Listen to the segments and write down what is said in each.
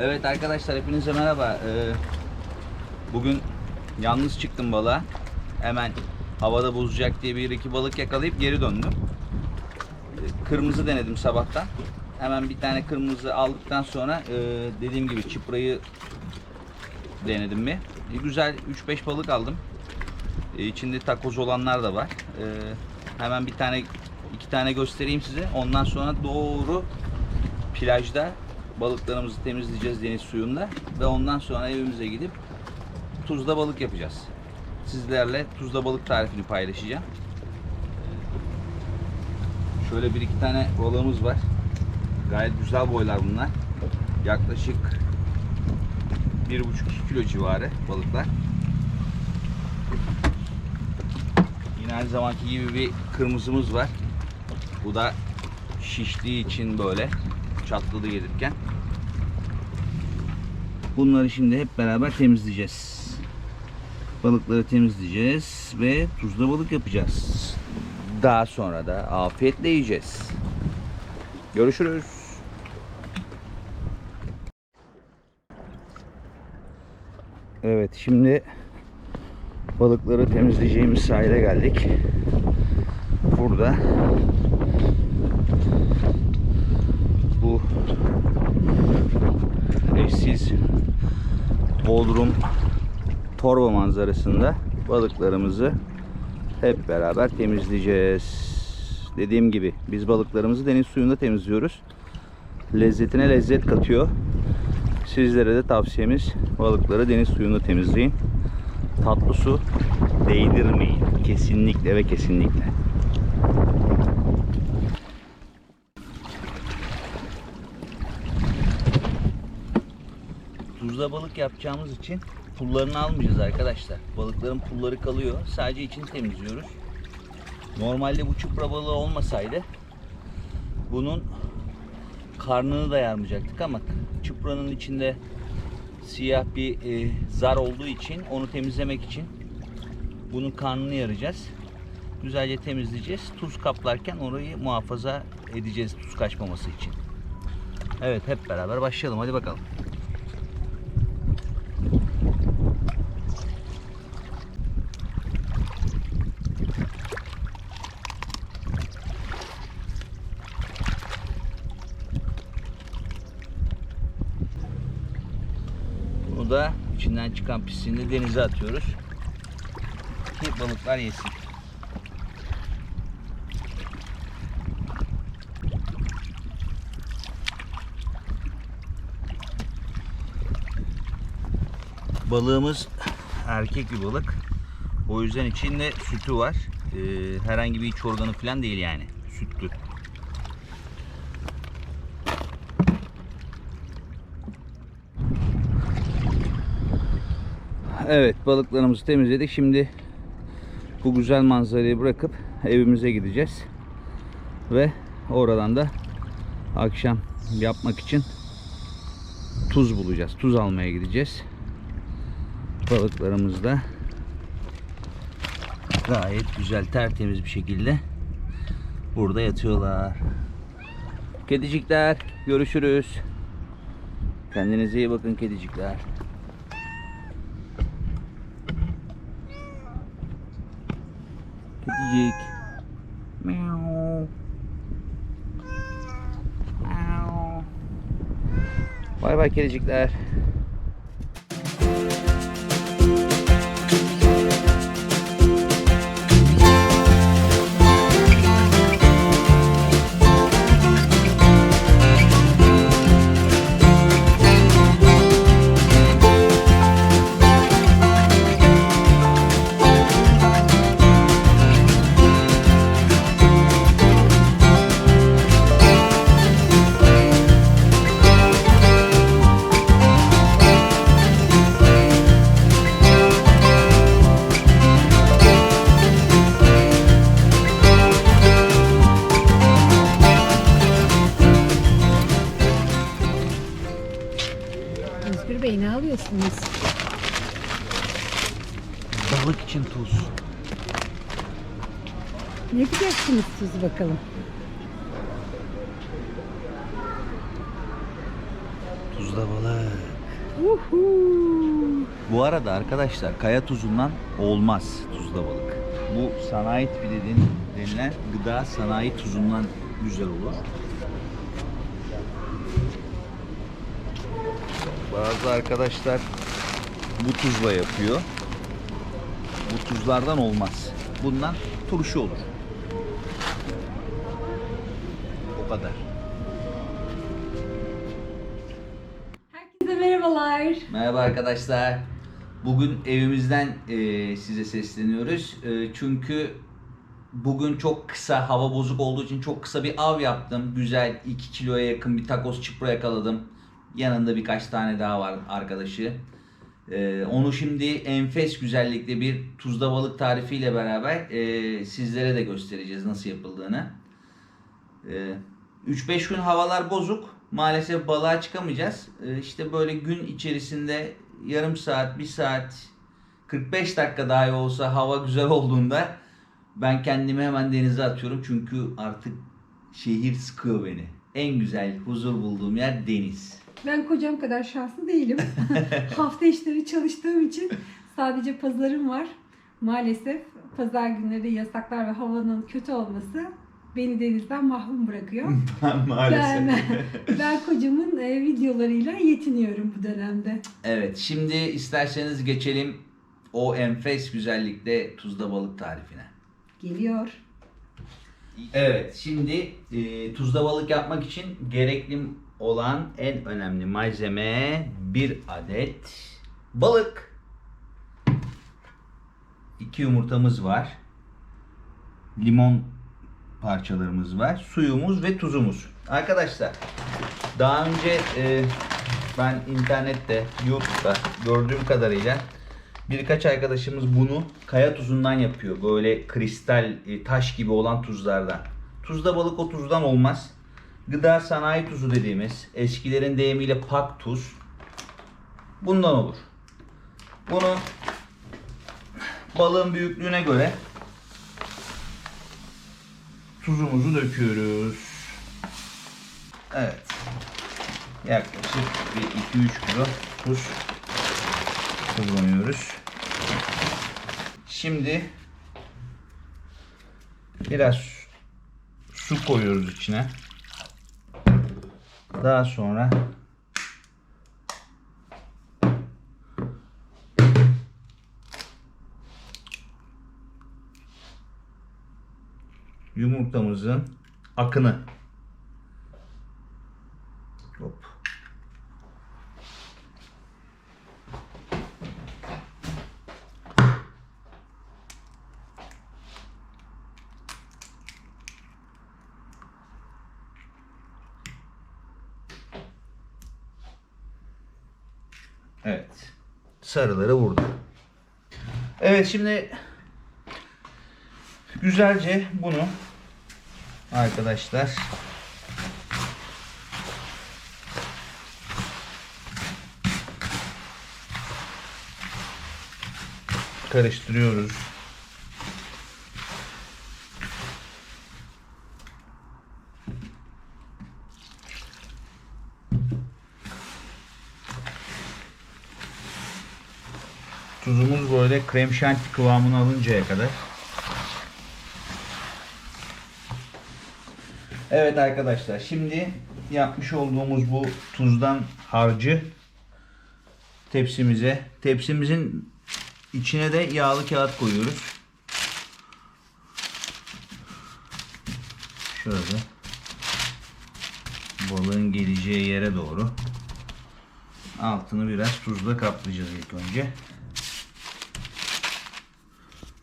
Evet arkadaşlar hepinize merhaba. Ee, bugün yalnız çıktım balığa. Hemen havada bozacak diye bir iki balık yakalayıp geri döndüm. Ee, Kırmızı denedim sabahtan. Hemen bir tane kırmızı aldıktan sonra e, dediğim gibi çıprayı denedim mi? E, güzel 3-5 balık aldım. E, içinde takoz olanlar da var. E, hemen bir tane iki tane göstereyim size. Ondan sonra doğru plajda balıklarımızı temizleyeceğiz deniz suyunda ve ondan sonra evimize gidip tuzda balık yapacağız. Sizlerle tuzda balık tarifini paylaşacağım. Şöyle bir iki tane balığımız var. Gayet güzel boylar bunlar. Yaklaşık 1,5-2 kilo civarı balıklar. Yine her zamanki gibi bir kırmızımız var. Bu da şiştiği için böyle çatladı gelirken. Bunları şimdi hep beraber temizleyeceğiz. Balıkları temizleyeceğiz ve tuzla balık yapacağız. Daha sonra da afiyetle yiyeceğiz. Görüşürüz. Evet şimdi balıkları temizleyeceğimiz sahile geldik. Burada bu eşsiz Bodrum torba manzarasında balıklarımızı hep beraber temizleyeceğiz. Dediğim gibi biz balıklarımızı deniz suyunda temizliyoruz. Lezzetine lezzet katıyor. Sizlere de tavsiyemiz balıkları deniz suyunda temizleyin. Tatlı su değdirmeyin. Kesinlikle ve kesinlikle. Tuzla balık yapacağımız için pullarını almayacağız arkadaşlar. Balıkların pulları kalıyor. Sadece içini temizliyoruz. Normalde bu çupra balığı olmasaydı bunun karnını da yarmayacaktık ama çupranın içinde siyah bir e, zar olduğu için onu temizlemek için bunun karnını yaracağız. Güzelce temizleyeceğiz. Tuz kaplarken orayı muhafaza edeceğiz tuz kaçmaması için. Evet hep beraber başlayalım. Hadi bakalım. Bunu da içinden çıkan pisliğini de denize atıyoruz. Ki balıklar yesin. Balığımız erkek bir balık. O yüzden içinde sütü var. Ee, herhangi bir iç organı falan değil yani. Sütlü. Evet balıklarımızı temizledik. Şimdi bu güzel manzarayı bırakıp evimize gideceğiz. Ve oradan da akşam yapmak için tuz bulacağız. Tuz almaya gideceğiz. Balıklarımız da gayet güzel tertemiz bir şekilde burada yatıyorlar. Kedicikler görüşürüz. Kendinize iyi bakın kedicikler. Kedicik. Meow. Meow. Bay bay kedicikler. Yapacaksınız siz bakalım? Tuzla balık. Uhu. Bu arada arkadaşlar kaya tuzundan olmaz tuzla balık. Bu sanayi tipi dediğin, denilen gıda sanayi tuzundan güzel olur. Bazı arkadaşlar bu tuzla yapıyor. Bu tuzlardan olmaz. Bundan turşu olur. Herkese merhabalar. Merhaba arkadaşlar. Bugün evimizden e, size sesleniyoruz. E, çünkü bugün çok kısa, hava bozuk olduğu için çok kısa bir av yaptım. Güzel 2 kiloya yakın bir takos çipro yakaladım. Yanında birkaç tane daha var arkadaşı. E, onu şimdi enfes güzellikte bir tuzda balık tarifiyle beraber e, sizlere de göstereceğiz nasıl yapıldığını. Ee, 3-5 gün havalar bozuk. Maalesef balığa çıkamayacağız. Ee, işte böyle gün içerisinde yarım saat, bir saat, 45 dakika dahi olsa hava güzel olduğunda ben kendimi hemen denize atıyorum. Çünkü artık şehir sıkıyor beni. En güzel huzur bulduğum yer deniz. Ben kocam kadar şanslı değilim. Hafta işleri çalıştığım için sadece pazarım var. Maalesef pazar günleri yasaklar ve havanın kötü olması beni denizden mahrum bırakıyor. ben, ben kocamın e, videolarıyla yetiniyorum bu dönemde. Evet şimdi isterseniz geçelim o enfes güzellikte tuzda balık tarifine. Geliyor. Evet, şimdi e, tuzda balık yapmak için gerekli olan en önemli malzeme bir adet balık. İki yumurtamız var. Limon parçalarımız var. Suyumuz ve tuzumuz. Arkadaşlar, daha önce e, ben internette, YouTube'da gördüğüm kadarıyla birkaç arkadaşımız bunu kaya tuzundan yapıyor. Böyle kristal, e, taş gibi olan tuzlardan. Tuzda balık o tuzdan olmaz. Gıda sanayi tuzu dediğimiz, eskilerin deyimiyle pak tuz. Bundan olur. Bunu balığın büyüklüğüne göre tuzumuzu döküyoruz. Evet. Yaklaşık bir 2-3 kilo tuz kullanıyoruz. Şimdi biraz su koyuyoruz içine. Daha sonra yumurtamızın akını Hop. Evet. Sarıları vurdu. Evet şimdi güzelce bunu arkadaşlar karıştırıyoruz. Tuzumuz böyle krem şanti kıvamını alıncaya kadar. Evet arkadaşlar şimdi yapmış olduğumuz bu tuzdan harcı tepsimize tepsimizin içine de yağlı kağıt koyuyoruz. Şöyle balığın geleceği yere doğru altını biraz tuzla kaplayacağız ilk önce.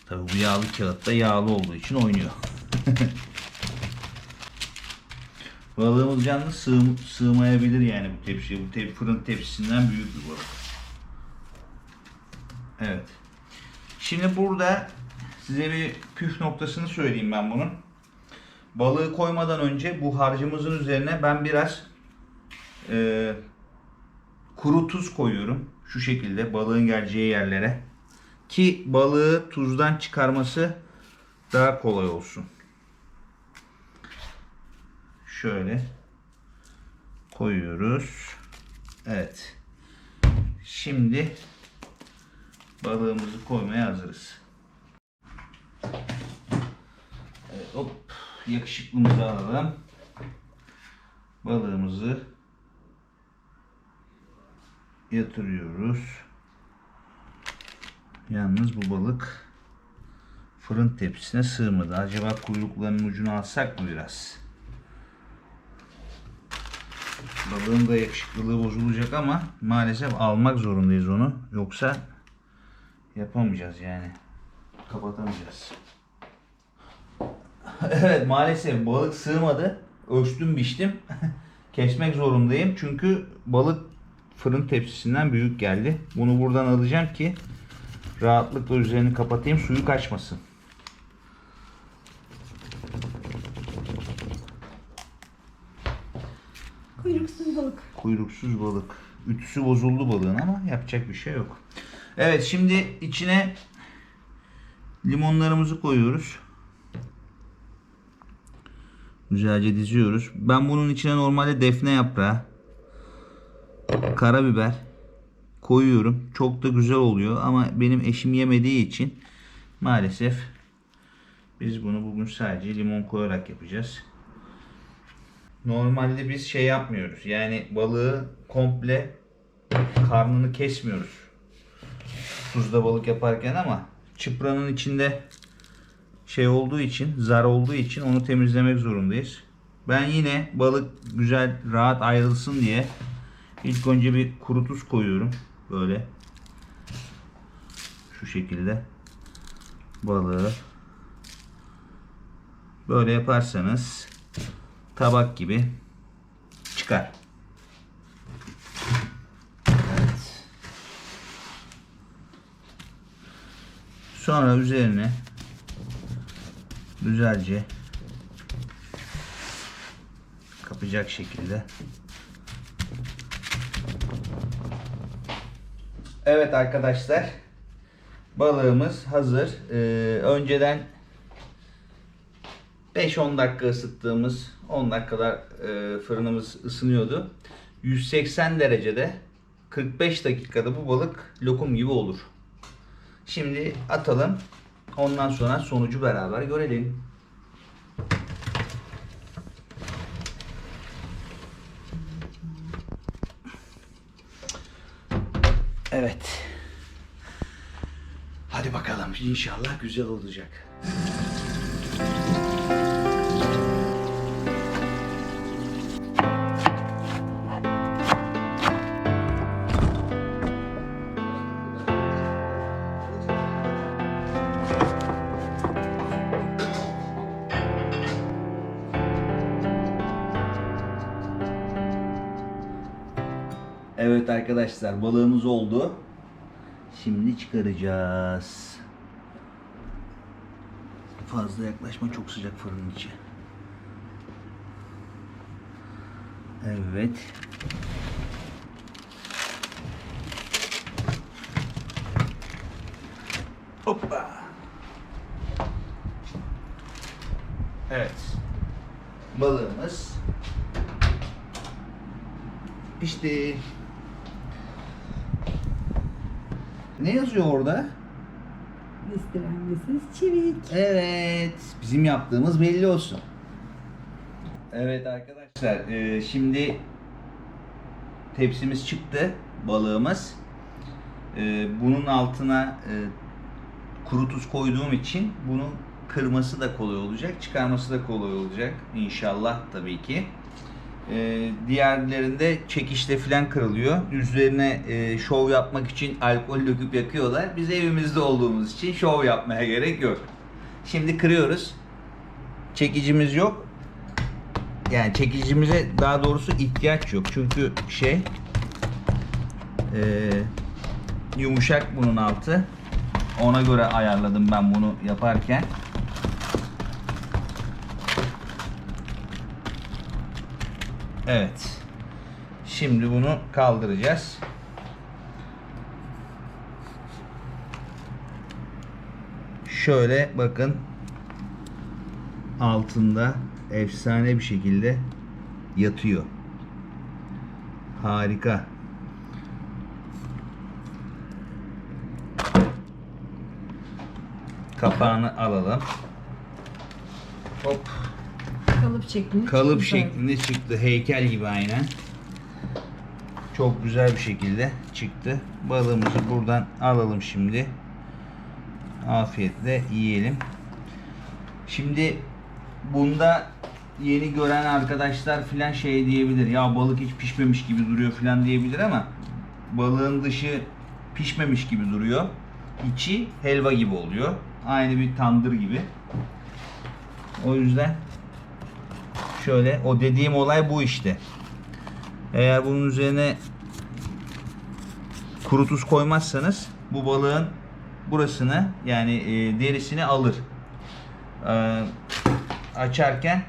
Tabi bu yağlı kağıt da yağlı olduğu için oynuyor. Balığımız canlı sığ, sığmayabilir yani bu tepsiye. Bu tep, fırın tepsisinden büyük bir balık. Evet. Şimdi burada size bir püf noktasını söyleyeyim ben bunun. Balığı koymadan önce bu harcımızın üzerine ben biraz e, kuru tuz koyuyorum. Şu şekilde balığın geleceği yerlere. Ki balığı tuzdan çıkarması daha kolay olsun. Şöyle koyuyoruz. Evet. Şimdi balığımızı koymaya hazırız. Evet, hop yakışıklımızı alalım. Balığımızı yatırıyoruz. Yalnız bu balık fırın tepsisine sığmadı. Acaba kuyruklarının ucunu alsak mı biraz? Balığın da yakışıklılığı bozulacak ama maalesef almak zorundayız onu. Yoksa yapamayacağız yani. Kapatamayacağız. evet maalesef balık sığmadı. Ölçtüm biçtim. Kesmek zorundayım. Çünkü balık fırın tepsisinden büyük geldi. Bunu buradan alacağım ki rahatlıkla üzerini kapatayım suyu kaçmasın. Kuyruksuz balık. Kuyruksuz balık. Ütüsü bozuldu balığın ama yapacak bir şey yok. Evet şimdi içine limonlarımızı koyuyoruz. Güzelce diziyoruz. Ben bunun içine normalde defne yaprağı, karabiber koyuyorum. Çok da güzel oluyor ama benim eşim yemediği için maalesef biz bunu bugün sadece limon koyarak yapacağız. Normalde biz şey yapmıyoruz. Yani balığı komple karnını kesmiyoruz. Tuzda balık yaparken ama çıpranın içinde şey olduğu için, zar olduğu için onu temizlemek zorundayız. Ben yine balık güzel rahat ayrılsın diye ilk önce bir kuru tuz koyuyorum. Böyle. Şu şekilde. Balığı. Böyle yaparsanız tabak gibi çıkar. Evet. Sonra üzerine güzelce kapacak şekilde Evet arkadaşlar balığımız hazır. Ee, önceden 5-10 dakika ısıttığımız 10 dakikalar e, fırınımız ısınıyordu. 180 derecede 45 dakikada bu balık lokum gibi olur. Şimdi atalım. Ondan sonra sonucu beraber görelim. Evet. Hadi bakalım. İnşallah güzel olacak. Arkadaşlar balığımız oldu. Şimdi çıkaracağız. Fazla yaklaşma çok sıcak fırının içi. Evet. Hoppa. Evet. Balığımız pişti. Ne yazıyor orada? Gösterenmesiz çevik. Evet. Bizim yaptığımız belli olsun. Evet arkadaşlar. e, şimdi tepsimiz çıktı. Balığımız. E, bunun altına e, kuru tuz koyduğum için bunun kırması da kolay olacak. Çıkarması da kolay olacak. İnşallah tabii ki. E, diğerlerinde çekişte falan kırılıyor. Üzerine e, şov yapmak için alkol döküp yakıyorlar. Biz evimizde olduğumuz için şov yapmaya gerek yok. Şimdi kırıyoruz. Çekicimiz yok. Yani çekicimize daha doğrusu ihtiyaç yok. Çünkü şey e, yumuşak bunun altı. Ona göre ayarladım ben bunu yaparken. Evet. Şimdi bunu kaldıracağız. Şöyle bakın altında efsane bir şekilde yatıyor. Harika. Kapağını alalım. Hop. Kalıp şeklinde. Kalıp çıktı. şeklinde çıktı. Heykel gibi aynen. Çok güzel bir şekilde çıktı. Balığımızı buradan alalım şimdi. Afiyetle yiyelim. Şimdi bunda yeni gören arkadaşlar filan şey diyebilir. Ya balık hiç pişmemiş gibi duruyor filan diyebilir ama balığın dışı pişmemiş gibi duruyor. İçi helva gibi oluyor. Aynı bir tandır gibi. O yüzden şöyle o dediğim olay bu işte. Eğer bunun üzerine kuru tuz koymazsanız bu balığın burasını yani e, derisini alır. Ee, açarken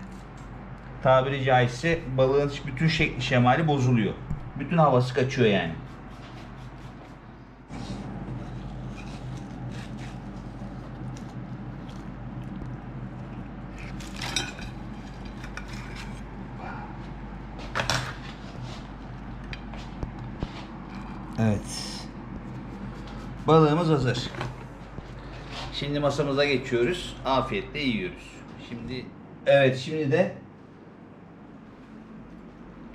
tabiri caizse balığın bütün şekli şemali bozuluyor. Bütün havası kaçıyor yani. Evet. Balığımız hazır. Şimdi masamıza geçiyoruz. Afiyetle yiyoruz. Şimdi evet şimdi de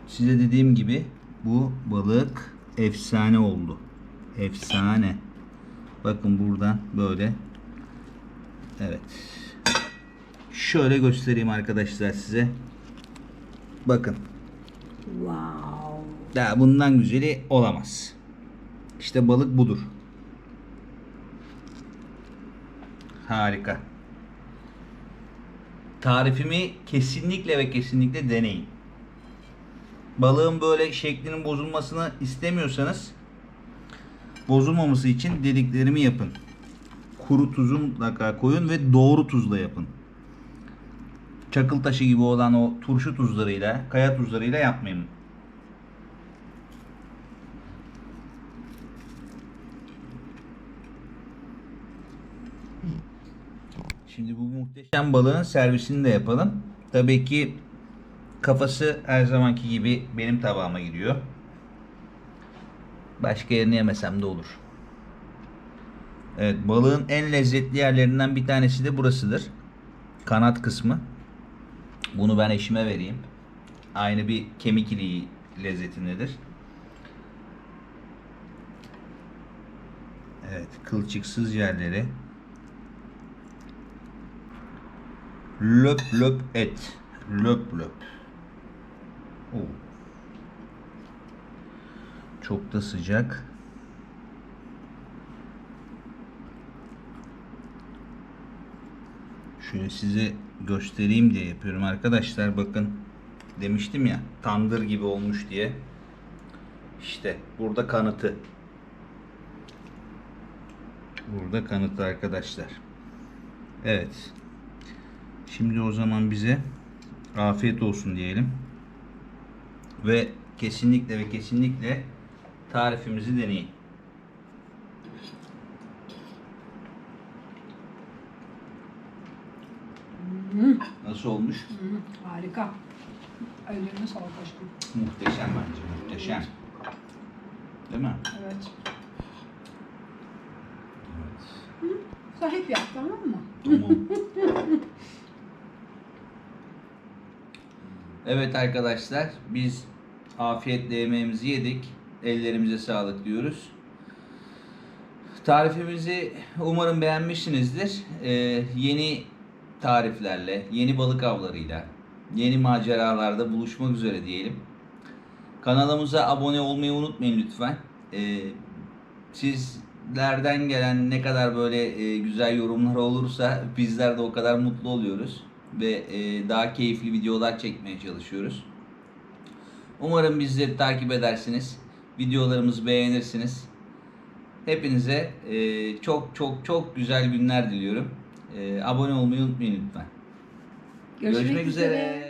size dediğim gibi bu balık efsane oldu. Efsane. Bakın buradan böyle. Evet. Şöyle göstereyim arkadaşlar size. Bakın. Wow. Daha bundan güzeli olamaz. İşte balık budur. Harika. Tarifimi kesinlikle ve kesinlikle deneyin. Balığın böyle şeklinin bozulmasını istemiyorsanız bozulmaması için dediklerimi yapın. Kuru tuzu mutlaka koyun ve doğru tuzla yapın. Çakıl taşı gibi olan o turşu tuzlarıyla, kaya tuzlarıyla yapmayın. Şimdi bu muhteşem balığın servisini de yapalım. Tabii ki kafası her zamanki gibi benim tabağıma gidiyor. Başka yerini yemesem de olur. Evet balığın en lezzetli yerlerinden bir tanesi de burasıdır. Kanat kısmı. Bunu ben eşime vereyim. Aynı bir kemik iliği lezzetindedir. Evet kılçıksız yerleri. Löp löp et. Löp löp. Oo. Çok da sıcak. Şöyle size göstereyim diye yapıyorum arkadaşlar. Bakın demiştim ya tandır gibi olmuş diye. İşte burada kanıtı. Burada kanıtı arkadaşlar. Evet. Şimdi o zaman bize afiyet olsun diyelim. Ve kesinlikle ve kesinlikle tarifimizi deneyin. Hmm, Nasıl olmuş? hmm, harika. Ellerine sağlık aşkım. Muhteşem bence. Muhteşem. Değil mi? Evet. Evet. Sen hep yap tamam mı? Tamam. evet arkadaşlar biz afiyetle yemeğimizi yedik. Ellerimize sağlık diyoruz. Tarifimizi umarım beğenmişsinizdir. Ee, yeni tariflerle, yeni balık avlarıyla, yeni maceralarda buluşmak üzere diyelim. Kanalımıza abone olmayı unutmayın lütfen. Ee, sizlerden gelen ne kadar böyle e, güzel yorumlar olursa bizler de o kadar mutlu oluyoruz ve e, daha keyifli videolar çekmeye çalışıyoruz. Umarım bizleri takip edersiniz. Videolarımızı beğenirsiniz. Hepinize e, çok çok çok güzel günler diliyorum. E, abone olmayı unutmayın lütfen. Görüşmek üzere.